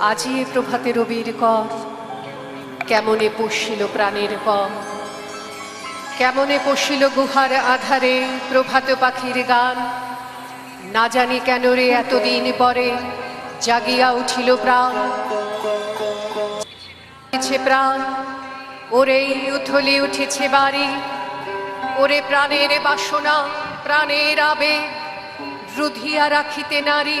আজি এ প্রভাতে রবির কর। কেমনে পশিল প্রাণের পর কেমনে পশিল গুহার আধারে প্রভাত পাখির গান? না জানি কেন রে এতদিন পরে জাগিয়া উঠিল প্রাণ। প্রাণ ওরেই উথলি উঠেছে বাড়ি। ওরে প্রাণের বাসনা, প্রাণের আবেগ, রুধিয়া রাখিতে নারী।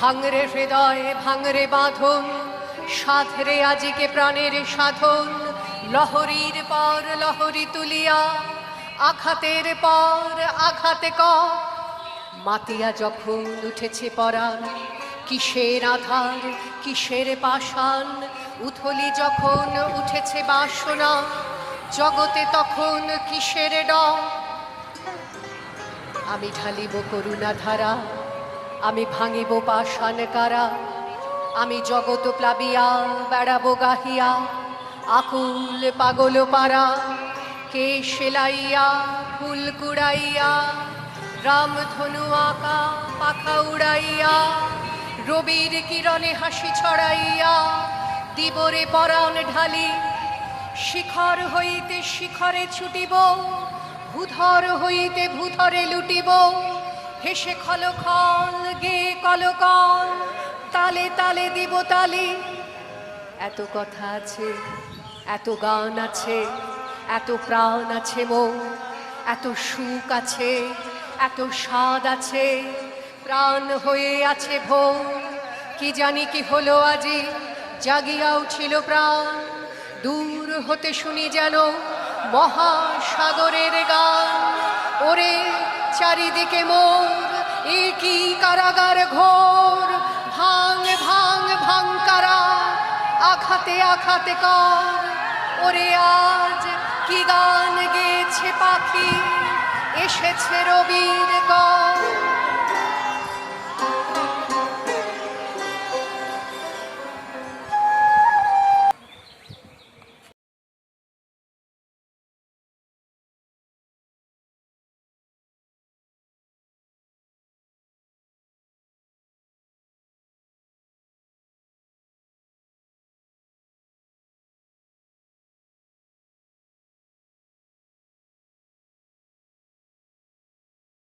ভাঙরে হৃদয়, ভাঙরে বাঁধন, সাধরে আজিকে প্রাণের সাধন, লহরীর পর লহরী তুলিয়া, আঘাতের পর আঘাতে ক মাতিয়া যখন উঠেছে পরাণ, কিসের আধার, কিসের পাষাণ, উথলি যখন উঠেছে বাসনা, জগতে তখন কিসের ডর? আমি ঢালিব করুণা ধারা আমি ভাঙিব পাষাণ কারা? আমি জগত প্লাবিয়া, বেড়াবো গাহিয়া, আকুল পাগল পারা। কে সেলাইয়া, ফুল কুড়াইয়া, রাম ধনু আঁকা, পাখা উড়াইয়া, রবির কিরণে হাসি ছড়াইয়া, দিবরে পরাণ ঢালি। শিখর হইতে শিখরে ছুটিব, ভূধর হইতে ভূধরে লুটিব। হেসে খল খল, গে কলকল তালে তালে দিব তালি। এত কথা আছে, এত গান আছে, এত প্রাণ আছে মন, এত সুখ আছে, এত স্বাদ আছে, প্রাণ হয়ে আছে ভোর। কি জানি কি হলো আজি জাগিয়া উঠিল প্রাণ। দূর হতে শুনি যেন মহাসাগরের গান। ওরে চারিদিকে মোর, একই কারাগার ঘোর, ভাঙ ভাঙ ভাঙ কারা, আঘাতে আঘাতে কর। ওরে আজ কি গান গেছে পাখি, এসেছে রবির কর।